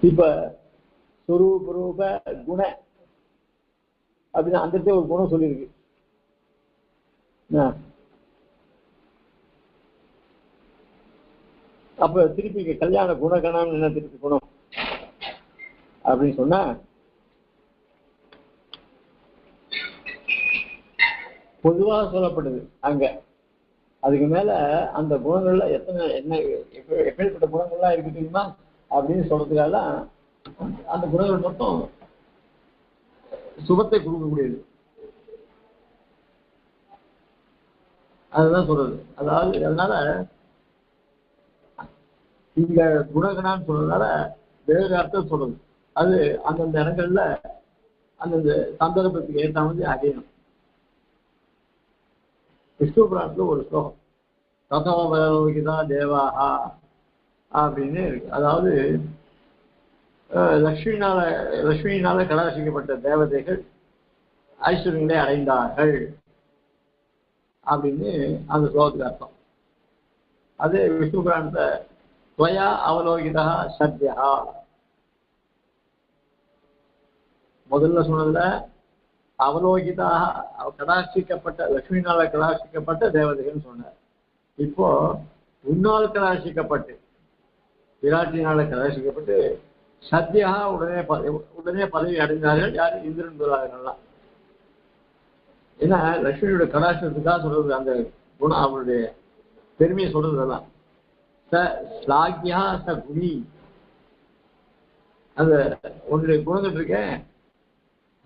இப்ப சுரூப ரூப குண அப்படின்னு அந்த இடத்துல ஒரு குணம் சொல்லியிருக்கு. அப்ப திருப்பி கல்யாண குணகணம் என்ன திருப்பி குணம்? அப்படின்னு சொன்னா பொதுவாக சொல்லப்படுது அங்க. அதுக்கு மேல அந்த குணங்கள்ல எத்தனை என்ன எப்பேற்பட்ட குணங்கள்லாம் இருக்கு தெரியுமா? அப்படின்னு சொல்றதுக்காக அந்த குணங்கள் மொத்தம் சுகத்தை கொடுக்கக்கூடியது. அதுதான் சொல்றது. அதாவது அதனால இங்க குணகணான்னு சொல்றதுனால வேறு அர்த்தம் சொல்றது. அது அந்தந்த இடங்கள்ல அந்தந்த சந்தர்ப்பத்துக்கு ஏற்ற மாதிரி அடையணும். விஷ்ணு புராணத்துல ஒரு ஸ்லோகம் ததோபயோகிதா தேவாகா அப்படின்னு இருக்கு. அதாவது லக்ஷ்மினால லக்ஷ்மியினால கடாசிக்கப்பட்ட தேவதைகள் ஐஸ்வர்யங்களை அடைந்தார்கள் அப்படின்னு அந்த ஸ்லோகத்துக்கு அர்த்தம். அது விஷ்ணு புராணத்தை துவயா அவலோகிதா சத்யா. முதல்ல சொன்னதுல அவலோகிதாக கடாசிக்கப்பட்ட லக்ஷ்மினால கடாசிக்கப்பட்ட தேவதைகள்னு சொன்னார். இப்போ உன்னால் கடாசிக்கப்பட்டு விராட்டினால கலாசிக்கப்பட்டு சத்யா உடனே உடனே பதவி அடைந்தார்கள். யார்? இந்திரன் முதலாளர்கள்லாம். ஏன்னா லட்சுமியோட கடாட்சத்துக்காக சொல்றது அந்த குணம் அவருடைய பெருமையை சொல்றது ச ஸ்லாக்யா ச குணி. அந்த உன்னுடைய குணங்கள் இருக்கேன்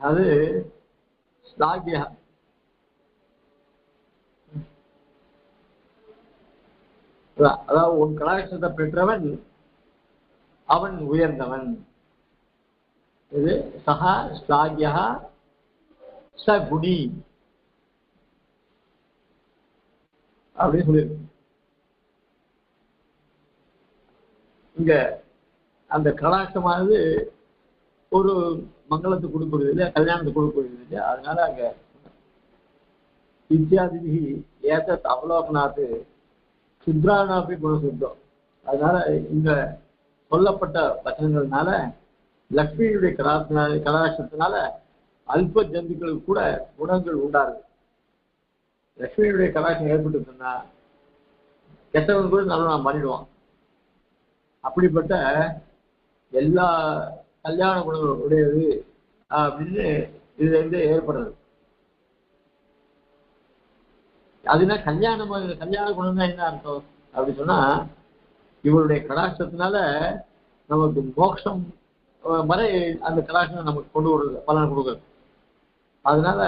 அது ஸ்லாகியா. அதான், அதாவது உன் கலாச்சாரத்தை பெற்றவன் அவன் உயர்ந்தவன். இது சஹா ஸ்லாகியா ச குணி அப்படின்னு சொல்லியிருக்கு. இங்க அந்த கலாட்சமானது ஒரு மங்களத்தை கொடுக்கறது இல்லையா? கல்யாணத்தை கொடுக்கறது இல்லையா? அதனால அங்க இத்தியாதி ஏதத் அவலோகனாத்து சுத்ரானாபி குணசுத்தம். அதனால இங்க சொல்லப்பட்ட வசனங்கள்னால லக்ஷ்மியுடைய கலாத்தினால கலாட்சத்தினால அல்ப ஜந்துக்களுக்கு கூட குணங்கள் உண்டாது லக்ஷ்மியுடைய கலாட்சம் ஏற்பட்டுச்சுன்னா கெட்டவன் கூட நல்லவன் பண்ணிடுவான். அப்படிப்பட்ட எல்லா கல்யாண குணங்களும் உடையது அப்படின்னு இதுல இருந்து ஏற்படுறது. அதுனா கல்யாணம் கல்யாண குணம் தான் என்ன அர்த்தம்? அப்படி சொன்னா இவருடைய கடாட்சத்தினால நமக்கு மோட்சம் வரை அந்த கடாட்சம் நமக்கு கொண்டு வருது பலன் கொடுக்குது. அதனால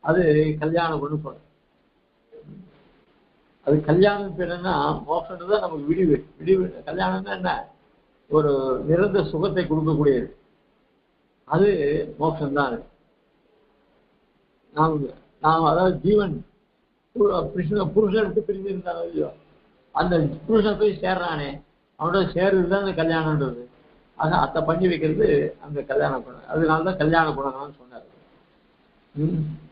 அது கல்யாணம் ஒன்று சொல்றேன் அது கல்யாணம் பேர் என்ன மோசன்றது தான் நமக்கு விடிவு. விடிவு கல்யாணம்னா என்ன? ஒரு நிரந்தர சுகத்தை கொடுக்கக்கூடியது. அது மோட்சம்தான் நாம் நாம் அதாவது ஜீவன் பு- புருஷன் புருஷன் விட்டு பிரிஞ்சு இருந்தாலும் இல்லையோ? அந்த புருஷன் போய் சேர்றானே அவனோட சேர்றது தான் அந்த கல்யாணம்ன்றது. ஆக அதை பண்ணி வைக்கிறது அந்த கல்யாண குணம். அதனால தான் கல்யாண பண்ணணும்னு சொன்னார். ம்.